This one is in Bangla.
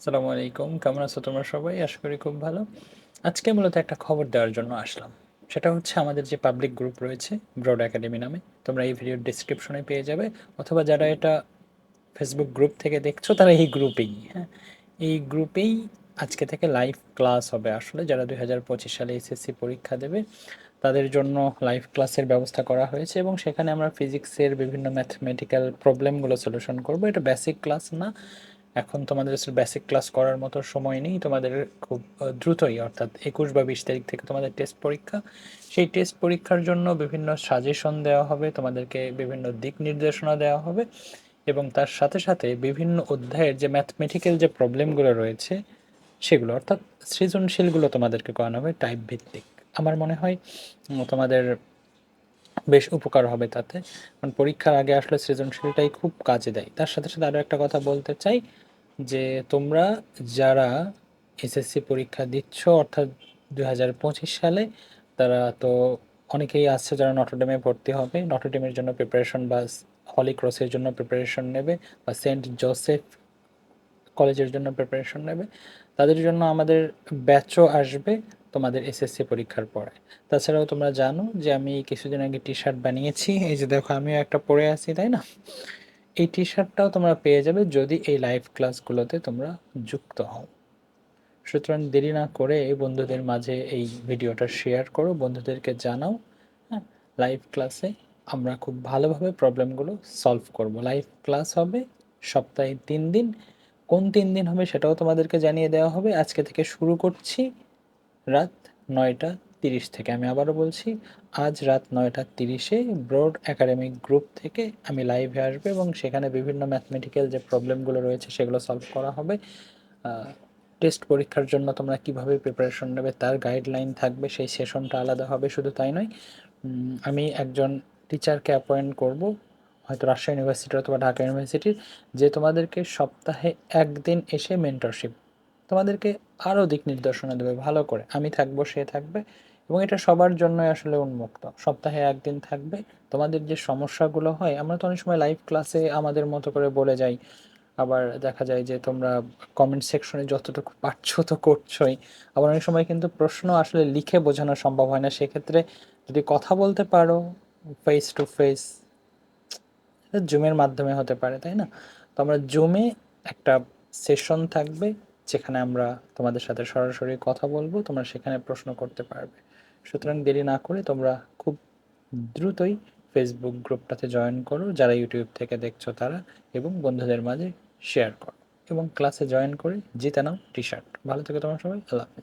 আসসালামু আলাইকুম, কেমন আছো তোমরা সবাই? আশা করি খুব ভালো। আজকে মূলত একটা খবর দেওয়ার জন্য আসলাম। সেটা হচ্ছে আমাদের যে পাবলিক গ্রুপ রয়েছে ব্রড একাডেমি নামে, তোমরা এই ভিডিওর ডিসক্রিপশনে পেয়ে যাবে। অথবা যারা এটা ফেসবুক গ্রুপ থেকে দেখছ, তারা এই গ্রুপেই হ্যাঁ? এই গ্রুপেই আজকে থেকে লাইভ ক্লাস হবে আসলে, যারা দুই হাজার পঁচিশ সালে এসএসসি পরীক্ষা দেবে, তাদের জন্য লাইভ ক্লাসের ব্যবস্থা করা হয়েছে এবং সেখানে আমরা ফিজিক্সের বিভিন্ন ম্যাথমেটিক্যাল প্রবলেমগুলো সলিউশন করব। এটা বেসিক ক্লাস না এখন তোমাদের বেসিক ক্লাস করার মতো সময় নেই, তোমাদের খুব দ্রুতই, অর্থাৎ একুশ বা বিশ তারিখ থেকে তোমাদের টেস্ট পরীক্ষা। সেই টেস্ট পরীক্ষার জন্য বিভিন্ন সাজেশন দেওয়া হবে, তোমাদেরকে বিভিন্ন দিক নির্দেশনা দেওয়া হবে এবং তার সাথে সাথে বিভিন্ন অধ্যায়ের যে ম্যাথমেটিক্যাল যে প্রবলেমগুলো রয়েছে সেগুলো, অর্থাৎ সৃজনশীলগুলো তোমাদেরকে করানো হবে টাইপ ভিত্তিক। আমার মনে হয় তোমাদের বেশ উপকার হবে তাতে। কারণ পরীক্ষার আগে আসলে সৃজনশীলটাই খুব কাজে দেয়। তার সাথে সাথে আরও একটা কথা বলতে চাই যে তোমরা যারা এসএসসি পরীক্ষা দিচ্ছ, অর্থাৎ দুই হাজার পঁচিশ সালে, তারা তো অনেকেই আসছে যারা নটরডেমে ভর্তি হবে। নটরডেমের জন্য প্রিপারেশন বা হলি ক্রসের জন্য প্রিপারেশন নেবে বা সেন্ট জোসেফ কলেজের জন্য প্রিপারেশন নেবে। তাদের জন্য আমাদের ব্যাচও আসবে তোমাদের এসএসসি পরীক্ষার পরে। তাছাড়াও তোমরা জানো যে আমি কিছুদিন আগে টি শার্ট বানিয়েছি। এই যে দেখো, আমিও একটা পরে আছি, তাই না? এই টি শার্টটাও তোমরা পেয়ে যাবে যদি এই লাইভ ক্লাসগুলোতে তোমরা যুক্ত হও। সুতরাং দেরি না করে বন্ধুদের মাঝে এই ভিডিওটা শেয়ার করো, বন্ধুদেরকে জানাও হ্যাঁ লাইভ ক্লাসে আমরা খুব ভালোভাবে প্রবলেমগুলো সলভ করব। লাইভ ক্লাস হবে সপ্তাহে তিন দিন। কোন তিন দিন হবে সেটাও তোমাদেরকে জানিয়ে দেওয়া হবে। আজকে থেকে শুরু করছি রাত নয়টা তিরিশ থেকে আমি আবারও বলছি, আজ রাত নয়টা তিরিশে ব্রড একাডেমিক গ্রুপ থেকে আমি লাইভে আসব এবং সেখানে বিভিন্ন ম্যাথমেটিক্যাল যে প্রবলেমগুলো রয়েছে সেগুলো সলভ করা হবে। টেস্ট পরীক্ষার জন্য তোমরা কীভাবে প্রিপারেশন নেবে তার গাইডলাইন থাকবে, সেই সেশনটা আলাদা হবে, শুধু তাই নয় আমি একজন টিচারকে অ্যাপয়েন্ট করব, হয়তো রাজশাহী ইউনিভার্সিটি অথবা ঢাকা ইউনিভার্সিটির যে তোমাদেরকে সপ্তাহে একদিন এসে মেন্টরশিপ তোমাদেরকে আরও দিক নির্দেশনা দেবে, ভালো করে। আমি থাকব, সে থাকবে এবং এটা সবার জন্যই আসলে উন্মুক্ত। সপ্তাহে একদিন থাকবে। তোমাদের যে সমস্যাগুলো হয়, আমরা তো অনেক সময় লাইভ ক্লাসে আমাদের মতো করে বলে যাই। আবার দেখা যায় যে তোমরা কমেন্ট সেকশনে যতটুকু পারছ তো করছোই। আবার অনেক সময় কিন্তু প্রশ্ন আসলে লিখে বোঝানো সম্ভব হয় না। সেক্ষেত্রে যদি কথা বলতে পারো ফেস টু ফেস জুমের মাধ্যমে হতে পারে, তাই না? তো আমরা জুমে একটা সেশন থাকবে, যেখানে আমরা তোমাদের সাথে সরাসরি কথা বলব, তোমরা সেখানে প্রশ্ন করতে পারবে। সুতরাং দেরি না করে তোমরা খুব দ্রুতই ফেসবুক গ্রুপটাতে জয়েন করো, যারা ইউটিউব থেকে দেখছ তারা, এবং বন্ধুদের মাঝে শেয়ার করো, এবং ক্লাসে জয়েন করে জিতে নাও টি শার্ট ভালো থেকে তোমার সবাই, আল্লাহ।